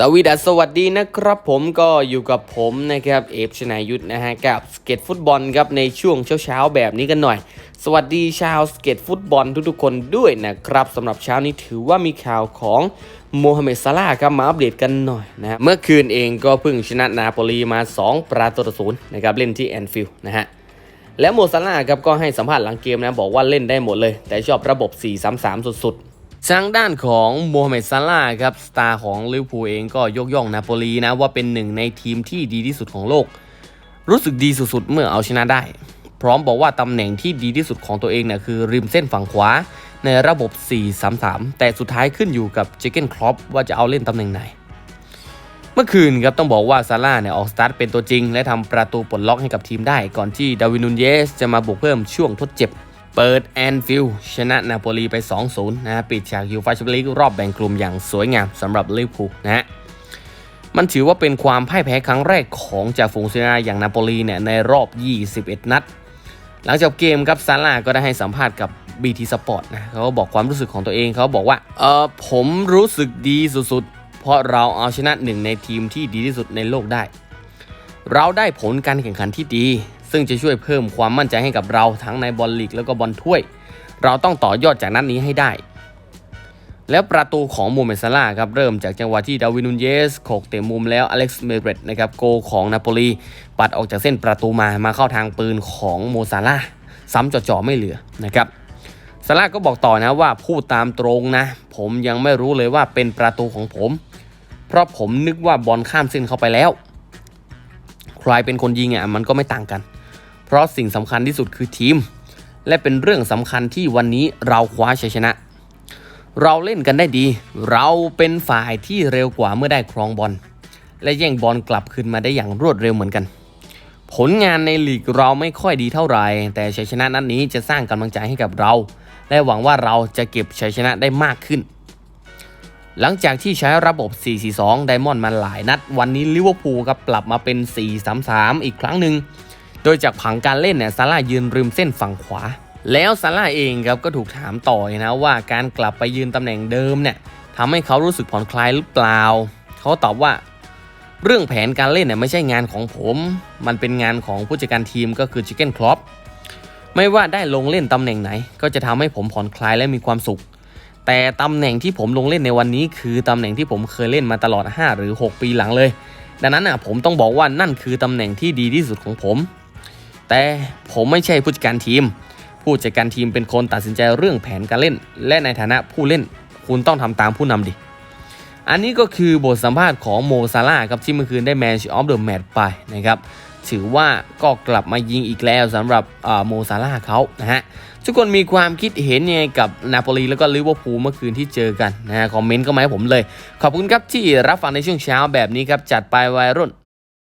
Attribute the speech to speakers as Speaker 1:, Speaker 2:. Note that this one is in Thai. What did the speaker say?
Speaker 1: สวีดัสสวัสดีนะครับผมก็อยู่กับผมนะครับเอฟชนายุทธนะฮะกับสเก็ตฟุตบอลครับในช่วงเช้าๆแบบนี้กันหน่อย สวัสดีชาวสเก็ตฟุตบอลทุกๆคนด้วยนะครับสำหรับเช้านี้ถือว่ามีข่าวของโมฮัมเหม็ดซาลาครับมาอัปเดตกันหน่อยนะฮะเมื่อคืนเองก็เพิ่งชนะนาโปลีมา 2 ประตูต่อศูนย์นะครับเล่นที่แอนฟิลด์นะฮะแล้วโมซาลาครับก็ให้สัมภาษณ์หลังเกมนะบอกว่าเล่นได้หมดเลย แต่ชอบระบบ 4-3-3 สุดๆ ทางด้านของโมฮัมเหม็ดซาลาครับสตาร์ของลิเวอร์พูลเองก็ยกย่องนาโปลีนะว่าเป็นหนึ่งในทีมที่ดีที่สุดของโลก รู้สึกดีสุดๆ เมื่อเอาชนะได้ พร้อมบอกว่าตำแหน่งที่ดีที่สุดของตัวเองเนี่ยคือริมเส้นฝั่งขวา ในระบบ 4-3-3 แต่สุดท้ายขึ้นอยู่กับเจเกนครอปว่าจะเอาเล่นตำแหน่งไหน เมื่อคืนครับต้องบอกว่าซาร่าเนี่ยออกสตาร์ทเป็นตัวจริง และทำประตูปลดล็อกให้กับทีมได้ ก่อนที่ดาวินุนเยสจะมาบุกเพิ่มช่วงทดเจ็บ เปิดแอนฟิลชนะนาโปลีไป 2-0 นะฮะปิดฉากยูฟ่าแชมเปี้ยนลีกรอบแบ่งกลุ่มอย่างสวยงามสำหรับลิเวอร์พูลนะฮะมันถือว่าเป็นความพ่ายแพ้ครั้งแรกของจ่าฝูงเซนาอย่างนาโปลีเนี่ยในรอบ 21 นัด หลังจบเกมครับซาร่าก็ได้ให้สัมภาษณ์กับ BT Sport นะเขาก็บอกความรู้สึกของตัวเองเขาบอกว่าเออผมรู้สึกดีสุดๆ เพราะเราเอาชนะหนึ่งในทีมที่ดีที่สุดในโลกได้ เราได้ผลการแข่งขันที่ดี ซึ่งจะช่วยเพิ่มความมั่นใจให้กับเราทั้งในบอลลีกแล้วก็บอลถ้วย เราต้องต่อยอดจากนัดนี้ให้ได้ แล้วประตูของโมเมซาร่าครับเริ่มจากจังหวะที่ดาวินุนเยสโขกเตะมุมแล้วอเล็กซ์เมเรตนะครับโกของนาโปลีปัดออกจากเส้นประตูมามาเข้าทางปืนของโมซาร่าซ้ำจ่อๆไม่เหลือนะครับซาร่าก็บอกต่อนะว่าพูดตามตรงนะ ผมยังไม่รู้เลยว่าเป็นประตูของผม เพราะผมนึกว่าบอลข้ามเส้นเข้าไปแล้ว ใครเป็นคนยิงอะมันก็ไม่ต่างกัน เพราะสิ่งสำคัญที่สุดคือทีม และเป็นเรื่องสำคัญที่วันนี้เราคว้าชัยชนะ เราเล่นกันได้ดี เราเป็นฝ่ายที่เร็วกว่าเมื่อได้ครองบอล และแย่งบอลกลับคืนมาได้อย่างรวดเร็วเหมือนกัน ผลงานในลีกเราไม่ค่อยดีเท่าไหร่แต่ชัยชนะนัดนนี้จะสร้างกำลังใจให้กับเรา และหวังว่าเราจะเก็บชัยชนะได้มากขึ้นหลังจากที่ใช้ระบบ 4-4-2 ไดมอนด์มาหลายนัด วันนี้ลิเวอร์พูลครับปรับมาเป็น 4-3-3 อีกครั้งหนึ่ง โดยจากผังการเล่นเนี่ยซาร่ายืนริมเส้นฝั่งขวา แล้วซาร่าเองครับก็ถูกถามต่อนะว่าการกลับไปยืนตำแหน่งเดิมเนี่ยทำให้เขารู้สึกผ่อนคลายหรือเปล่า เขาตอบว่า เรื่องแผนการเล่นเนี่ยไม่ใช่งานของผม มันเป็นงานของผู้จัดการทีมก็คือชิคเก้นครอปไม่ว่าได้ลงเล่นตำแหน่งไหน ก็จะทำให้ผมผ่อนคลายและมีความสุข แต่ตำแหน่งที่ผมลงเล่นในวันนี้ คือตำแหน่งที่ผมเคยเล่นมาตลอด 5 หรือ 6 ปีหลังเลย ดังนั้นอะผมต้องบอกว่านั่นคือตำแหน่งที่ดีที่สุดของผม แต่ผมไม่ใช่ผู้จัดการทีม ผู้จัดการทีมเป็นคนตัดสินใจเรื่องแผนการเล่น และในฐานะผู้เล่น คุณต้องทำตามผู้นำดิ อันนี้ก็คือบทสัมภาษณ์ของโมซาร่าครับที่เมื่อคืนได้แมนช์ออฟเดอะแมตช์ไปนะครับถือว่าก็กลับมายิงอีกแล้วสำหรับโมซาร่าเขานะฮะทุกคนมีความคิดเห็นยังไงกับนาโปลีแล้วก็ลิเวอร์พูลเมื่อคืนที่เจอกันนะฮะคอมเมนต์ก็มาให้ผมเลย ขอบคุณครับที่รับฟังในช่วงเช้าแบบนี้ครับ จัดไปวัยรุ่น